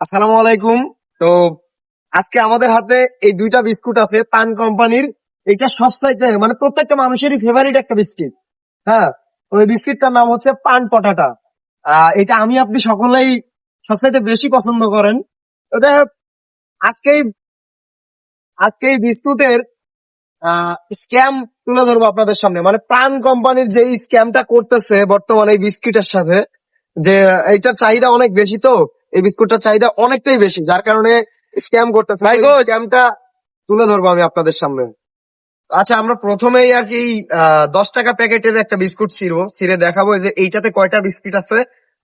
আসসালামু আলাইকুম। তো আজকে আমাদের হাতে এই দুইটা বিস্কুট আছে পান কোম্পানির। এটা সবচাইতে মানে প্রত্যেকটা মানুষেরই ফেভারিট একটা বিস্কিট। হ্যাঁ ওই বিস্কিটটার নাম হচ্ছে পান পটাটা। এটা আমি আপনি সকলেই সবচাইতে বেশি পছন্দ করেন। তো যাই হোক, আজকে আজকে এই বিস্কুটের স্ক্যাম তুলে ধরবো আপনাদের সামনে। মানে প্রাণ কোম্পানির যে স্ক্যামটা করতেছে বর্তমানে এই বিস্কিটের সাথে যে এইটার চাহিদা অনেক বেশি তো এই বিস্কুটটার চাহিদা অনেকটাই বেশি যার কারণে স্ক্যাম করতেছে। ভাই গো স্ক্যামটা তুলে ধরবো আমি আপনাদের সামনে। আচ্ছা আমরা প্রথমেই আর কি দশ টাকা প্যাকেটের একটা বিস্কুট ছিড়বো ছিঁড়ে দেখাবো যে এইটাতে কয়টা বিস্কিট আছে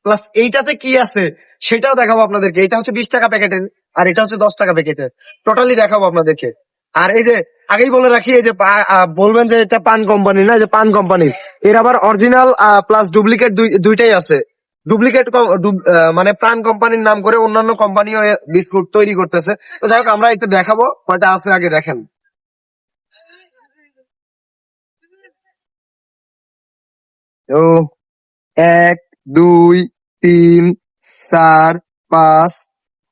প্লাস এইটাতে কি আছে সেটাও দেখাবো আপনাদেরকে। এটা হচ্ছে বিশ টাকা প্যাকেটের আর এটা হচ্ছে দশ টাকা প্যাকেটের। টোটালি দেখাবো আপনাদেরকে। আর এই যে আগেই বলে রাখি এই যে বলবেন যে এটা পান কোম্পানি না যে পান কোম্পানি এর আবার অরিজিনাল প্লাস ডুপ্লিকেট দুইটাই আছে। ডুপ্লিকেট মানে প্রাণ কোম্পানির নাম করে অন্যান্য কোম্পানিও বিস্কুট তৈরি করতেছে। তো যাই হোক, আমরা একটু দেখাবো, কয়টা আছে আগে দেখেন। তো এক, দুই, তিন, চার, পাঁচ,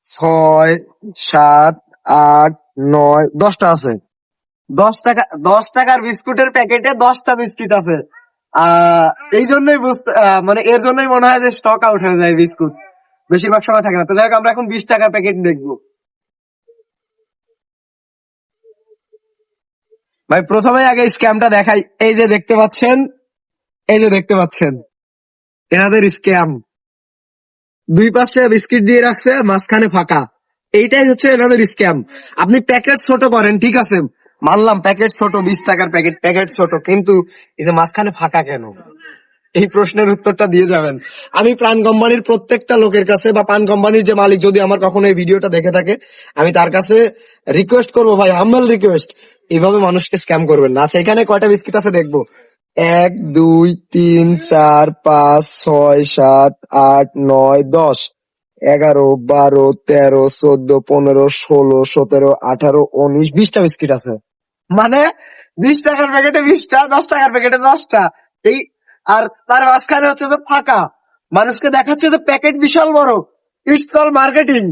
ছয়, সাত, আট, নয়, দশটা আছে। দশ টাকা, দশ টাকার বিস্কুটের প্যাকেটে দশটা বিস্কিট আছে। এই জন্যই বুঝতে আহ, মানে এর জন্যই মনে হয় যে স্টক আউট হয়ে যায় বিস্কুট। বেশিরভাগ সময় থাকে না। তো যাই হোক আমরা এখন বিশ টাকার প্যাকেট দেখব। ভাই প্রথমে আগে স্ক্যামটা দেখাই। এই যে দেখতে পাচ্ছেন এই যে দেখতে পাচ্ছেন এনাদের স্ক্যাম দুই পাশে বিস্কিট দিয়ে রাখছে মাঝখানে ফাঁকা। এইটাই হচ্ছে এনাদের স্ক্যাম আপনি প্যাকেট ছোট করেন ঠিক আছে? মানলাম প্যাকেট ছোট, বিশ টাকার প্যাকেট প্যাকেট ছোট, কিন্তু এই যে মাঝখানে ফাঁকা কেন? এই প্রশ্নের উত্তরটা দিয়ে যাবেন। আমি প্রাণ কোম্পানির প্রত্যেকটা লোকের কাছে বা পান কোম্পানির যে মালিক, যদি আমার কখনো এই ভিডিওটা দেখে থাকে, আমি তার কাছে রিকোয়েস্ট করব ভাই হাম্বল রিকোয়েস্ট এইভাবে মানুষকে স্ক্যাম করবেন না। আচ্ছা এখানে কয়টা বিস্কিট আছে দেখব। এক, দুই, তিন, চার, পাঁচ, ছয়, সাত, আট, নয়, দশ। এগারো, বারো, তেরো, চোদ্দ, পনেরো, ষোলো, সতেরো, আঠারো, উনিশ, বিশটা বিস্কিট আছে। মানে বিশ টাকার প্যাকেটে বিশটা, দশ টাকার প্যাকেটে দশটা। এই, আর তার মাঝখানে হচ্ছে যে ফাঁকা। মানুষকে দেখাচ্ছে যে প্যাকেট বিশাল বড়। ইটস কল মার্কেটিং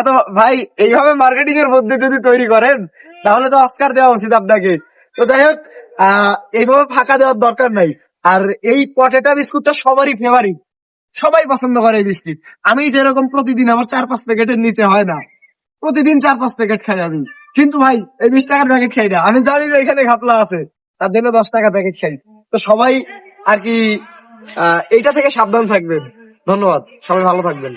এত ভাই, এইভাবে মার্কেটিং এর মধ্যে যদি তৈরি করেন, তাহলে তো অস্কার দেওয়া উচিত আপনাকে। তো যাই হোক এইভাবে ফাঁকা দেওয়ার দরকার নাই। আর এই পটেটা বিস্কুটটা সবারই ফেভারিট সবাই পছন্দ করে এই বিস্কিট। আমি যেরকম প্রতিদিন আমার চার পাঁচ প্যাকেটের নিচে হয় না। প্রতিদিন চার পাঁচ প্যাকেট খাই আমি। কিন্তু ভাই, এই বিশ টাকার প্যাকেট খাই না। আমি জানি না এখানে ঘাপলা আছে। তার জন্য দশ টাকা প্যাকেট খাই। তো সবাই আর কি এইটা থেকে সাবধান থাকবেন। ধন্যবাদ। সবাই ভালো থাকবেন।